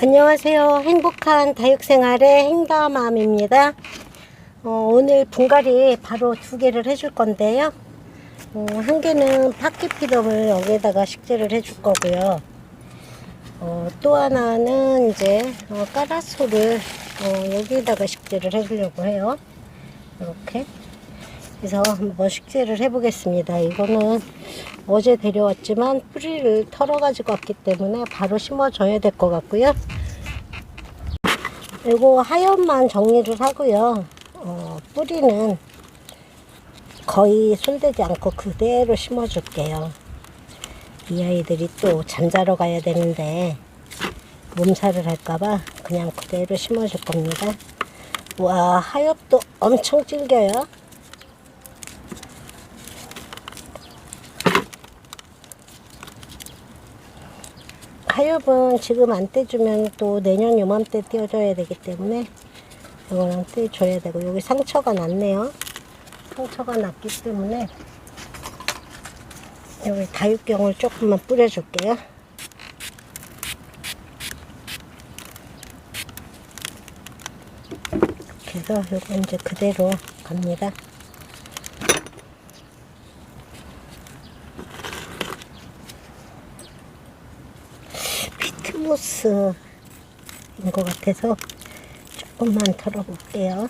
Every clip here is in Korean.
안녕하세요. 행복한 다육생활의 행다맘입니다. 어, 오늘 분갈이 바로 두 개를 해줄 건데요. 어, 한 개는 파키피덤을 여기에다가 식재를 해줄 거고요. 어, 또 하나는 이제 어, 까라소를 어, 여기에다가 식재를 해주려고 해요. 이렇게. 그래서 한번 식재를 해보겠습니다. 이거는 어제 데려왔지만 뿌리를 털어가지고 왔기 때문에 바로 심어줘야 될 것 같고요. 그리고 하엽만 정리를 하고요. 어, 뿌리는 거의 손대지 않고 그대로 심어줄게요. 이 아이들이 또 잠자러 가야 되는데 몸살을 할까봐 그냥 그대로 심어줄 겁니다. 와 하엽도 엄청 질겨요. 하엽은 지금 안 떼주면 또 내년 요맘때 떼어줘야 되기 때문에 이거는 떼줘야 되고 여기 상처가 났네요. 상처가 났기 때문에 여기 다육경을 조금만 뿌려줄게요. 이렇게 해서 이거 이제 그대로 갑니다. 피트모스인 것 같아서 조금만 털어볼게요.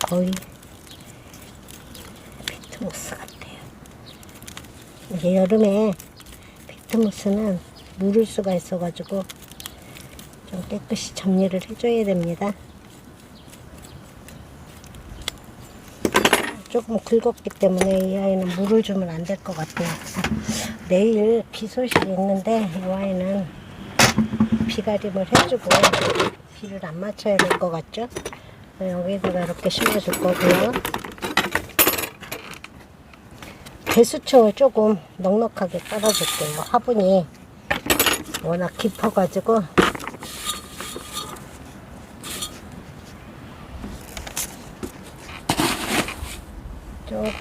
거의 피트모스 같아요. 이제 여름에 피트모스는 누를 수가 있어가지고 좀 깨끗이 정리를 해줘야 됩니다. 조금 긁었기 때문에 이 아이는 물을 주면 안 될 것 같아요. 내일 비 소식이 있는데 이 아이는 비가림을 해주고 비를 안 맞춰야 될 것 같죠? 여기다가 이렇게 심어줄 거고요. 배수층을 조금 넉넉하게 깔아줄게요. 화분이 워낙 깊어가지고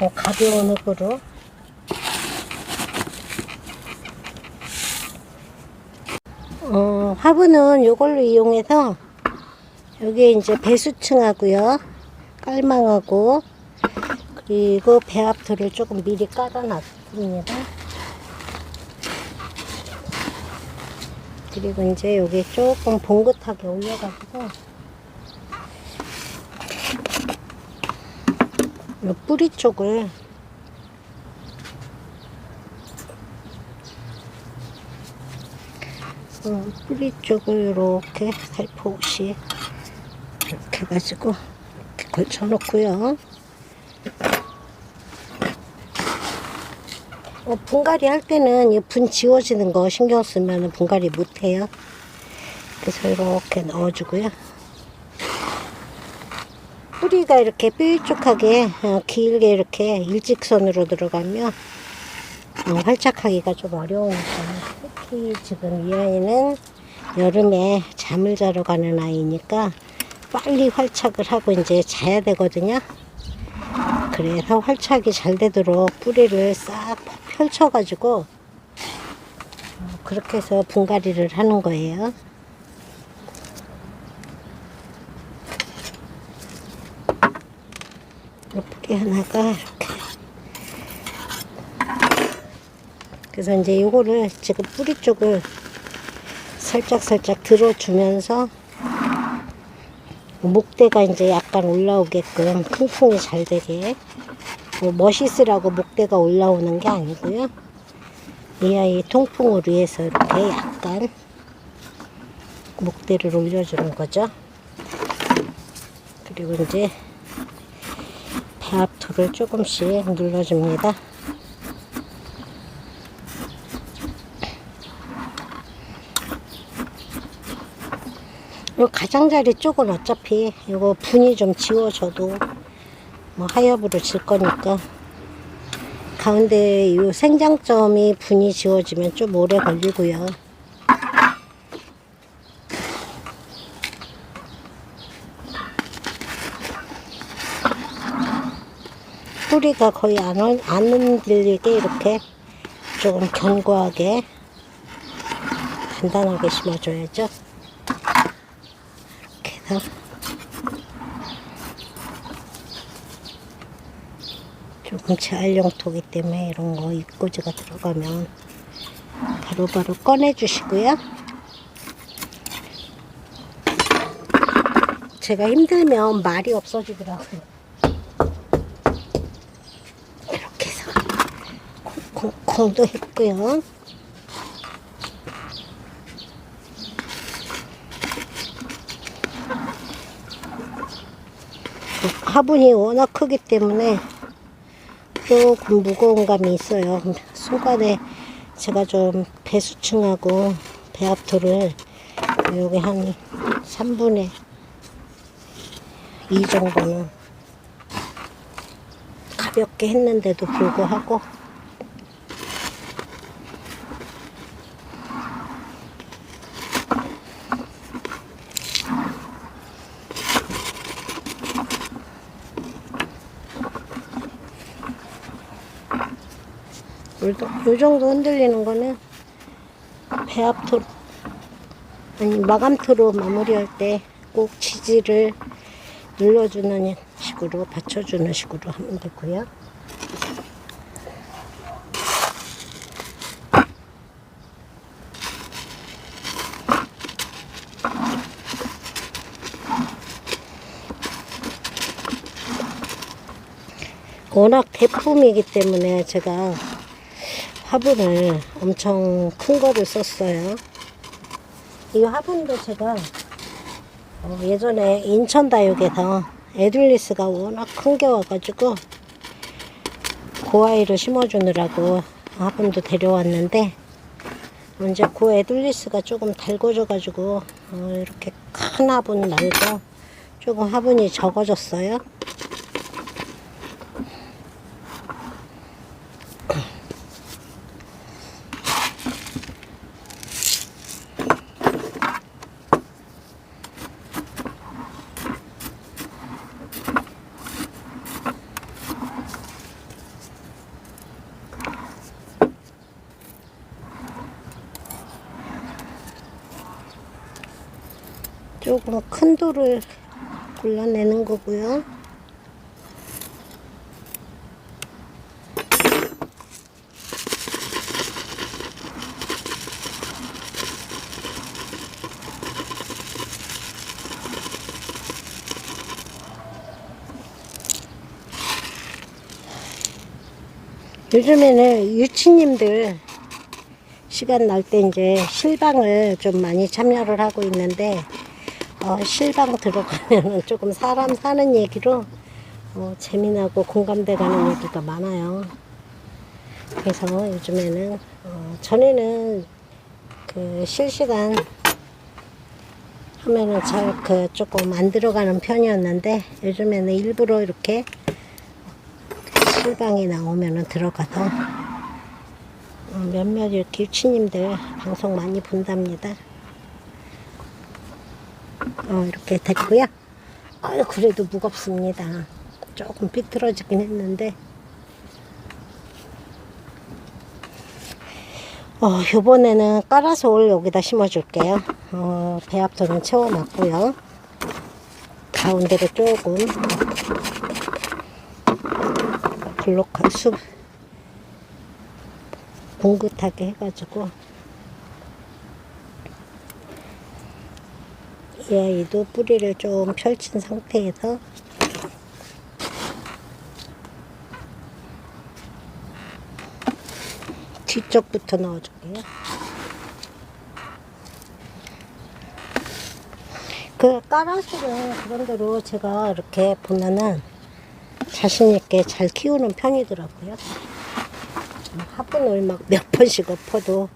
조금 가벼운 흙으로. 어, 화분은 이걸로 이용해서 여기에 이제 배수층하고요. 깔망하고 그리고 배합토를 조금 미리 깔아놨습니다. 그리고 이제 여기 조금 봉긋하게 올려가지고 이 뿌리 쪽을 어, 뿌리 쪽을 이렇게 살포시 이렇게 해가지고 이렇게 걸쳐 놓고요. 어, 분갈이 할 때는 이분 지워지는 거 신경 쓰면 분갈이 못해요. 그래서 이렇게 넣어주고요. 뿌리가 이렇게 뾰족하게 어, 길게 이렇게 일직선으로 들어가면 어, 활착하기가 좀 어려우니까 특히 지금 이 아이는 여름에 잠을 자러 가는 아이니까 빨리 활착을 하고 이제 자야 되거든요. 그래서 활착이 잘 되도록 뿌리를 싹 펼쳐가지고 어, 그렇게 해서 분갈이를 하는 거예요. 뿌리 하나가 이렇게 그래서 이제 이거를 지금 뿌리 쪽을 살짝 살짝 들어주면서 목대가 이제 약간 올라오게끔 통풍이 잘 되게 뭐 멋있으라고 목대가 올라오는 게 아니고요. 이 아이 통풍을 위해서 이렇게 약간 목대를 올려주는 거죠. 그리고 이제 배합토를 조금씩 눌러줍니다. 요 가장자리 쪽은 어차피 이거 분이 좀 지워져도 뭐 하엽으로 질 거니까 가운데 요 생장점이 분이 지워지면 좀 오래 걸리고요. 뿌리가 거의 안, 흔- 안 흔들리게 이렇게 조금 견고하게 단단하게 심어줘야죠. 이렇게 해서 조금 재활용토기 때문에 이런 거 입꼬지가 들어가면 바로바로 꺼내주시고요. 제가 힘들면 말이 없어지더라고요. 이렇게 해서 콩콩콩도 했고요. 화분이 워낙 크기 때문에 조금 무거운 감이 있어요. 순간에 제가 좀 배수층하고 배합토를 여기 한 3분의 2 정도는 가볍게 했는데도 불구하고 요 정도 흔들리는 거는 배합토 아니 마감토로 마무리할 때 꼭 지지를 눌러주는 식으로 받쳐주는 식으로 하면 되고요. 워낙 대품이기 때문에 제가 화분을 엄청 큰 거를 썼어요. 이 화분도 제가 어, 예전에 인천 다육에서 에둘리스가 워낙 큰 게 와가지고 그 아이를 심어주느라고 화분도 데려왔는데 이제 그 에둘리스가 조금 달궈져가지고 어, 이렇게 큰 화분 말고 조금 화분이 적어졌어요. 조금 큰 돌을 골라내는 거고요. 요즘에는 유치님들 시간 날 때 이제 실방을 좀 많이 참여를 하고 있는데 어, 실방 들어가면 조금 사람 사는 얘기로 어, 재미나고 공감돼 가는 얘기가 많아요. 그래서 요즘에는 어, 전에는 그 실시간 하면은 잘 그 조금 안 들어가는 편이었는데 요즘에는 일부러 이렇게 실방이 나오면은 들어가서 어, 몇몇 이렇게 유치님들 방송 많이 본답니다. 어, 이렇게 됐고요. 아유, 그래도 무겁습니다. 조금 삐뚤어지긴 했는데. 어, 요번에는 까라솔 여기다 심어줄게요. 어, 배합토는 채워놨고요. 가운데로 조금 블록한 숲 뭉긋하게 해가지고 이 아이도 뿌리를 좀 펼친 상태에서 뒤쪽부터 넣어줄게요. 그 까라수는 그런대로 제가 이렇게 보면은 자신있게 잘 키우는 편이더라고요. 화분을 막 몇 번씩 엎어도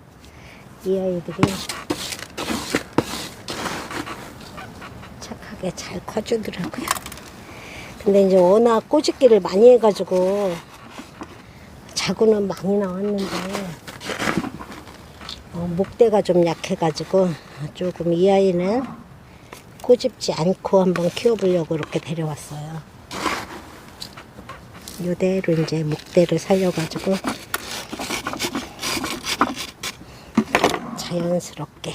이 아이들이 착하게 잘 커주더라고요. 근데 이제 워낙 꼬집기를 많이 해가지고 자구는 많이 나왔는데 어, 목대가 좀 약해가지고 조금 이 아이는 꼬집지 않고 한번 키워보려고 이렇게 데려왔어요. 이대로 이제 목대를 살려가지고 자연스럽게.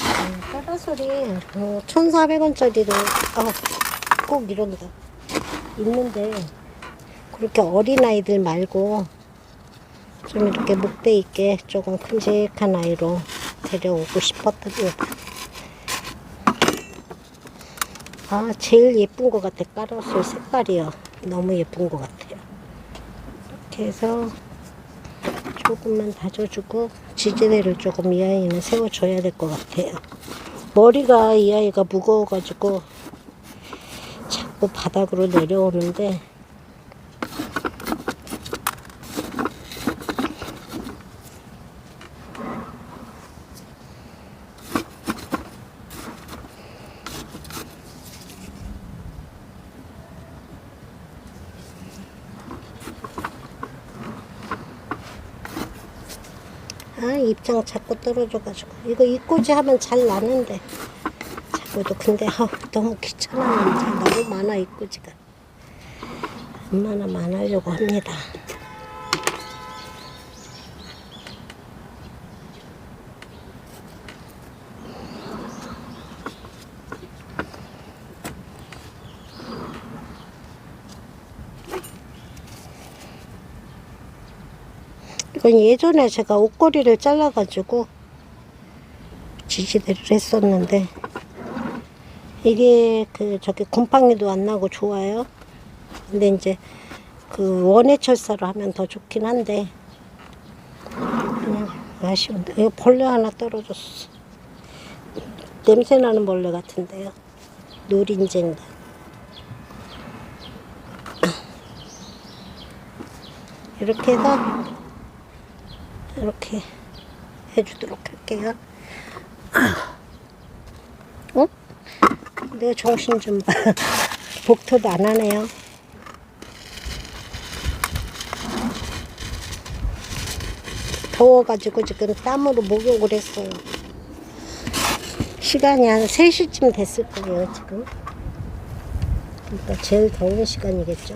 음, 까라솔이 어, 1,400원짜리를 어, 꼭 이런다. 있는데 그렇게 어린 아이들 말고 좀 이렇게 목대 있게 조금 큼직한 아이로 데려오고 싶었더니 아 제일 예쁜 것 같아. 까라솔 색깔이요. 너무 예쁜 것 같아요. 이렇게 해서 조금만 다져주고 지지대를 조금 이 아이는 세워줘야 될 것 같아요 머리가 이 아이가 무거워가지고 자꾸 바닥으로 내려오는데 아 입장 자꾸 떨어져가지고. 이거 입꼬지 하면 잘 나는데. 자꾸도 근데 아, 너무 귀찮아. 너무 많아 입꼬지가. 얼마나 많으려고 합니다 이건 예전에 제가 옷걸이를 잘라가지고 지지대를 했었는데 이게 그 저기 곰팡이도 안 나고 좋아요. 근데 이제 그 원예 철사로 하면 더 좋긴 한데 그냥 아쉬운데 이거 벌레 하나 떨어졌어. 냄새 나는 벌레 같은데요. 노린재인가. 이렇게 해서 이렇게 해주도록 할게요. 어? 내가 정신 좀 봐. 복토도 안 하네요. 더워가지고 지금 땀으로 목욕을 했어요. 시간이 한 3시쯤 됐을 거예요, 지금. 그러니까 제일 더운 시간이겠죠.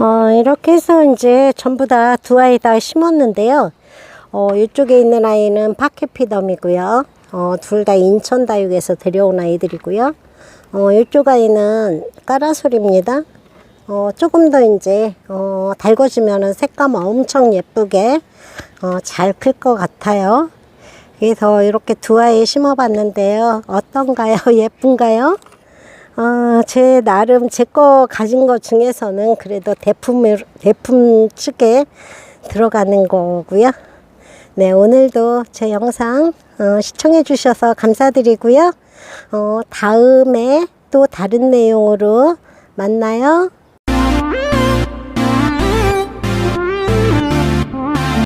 어, 이렇게 해서 이제 전부 다 두 아이 다 심었는데요. 어, 이쪽에 있는 아이는 파케피덤이고요. 어, 둘 다 인천 다육에서 데려온 아이들이고요. 어, 이쪽 아이는 까라솔입니다. 어, 조금 더 이제, 어, 달궈지면은 색감 엄청 예쁘게, 어, 잘 클 것 같아요. 그래서 이렇게 두 아이 심어봤는데요. 어떤가요? 예쁜가요? 어, 제 나름 제 거 가진 것 중에서는 그래도 대품을 대품 측에 들어가는 거고요. 네, 오늘도 제 영상 어, 시청해 주셔서 감사드리고요. 어, 다음에 또 다른 내용으로 만나요.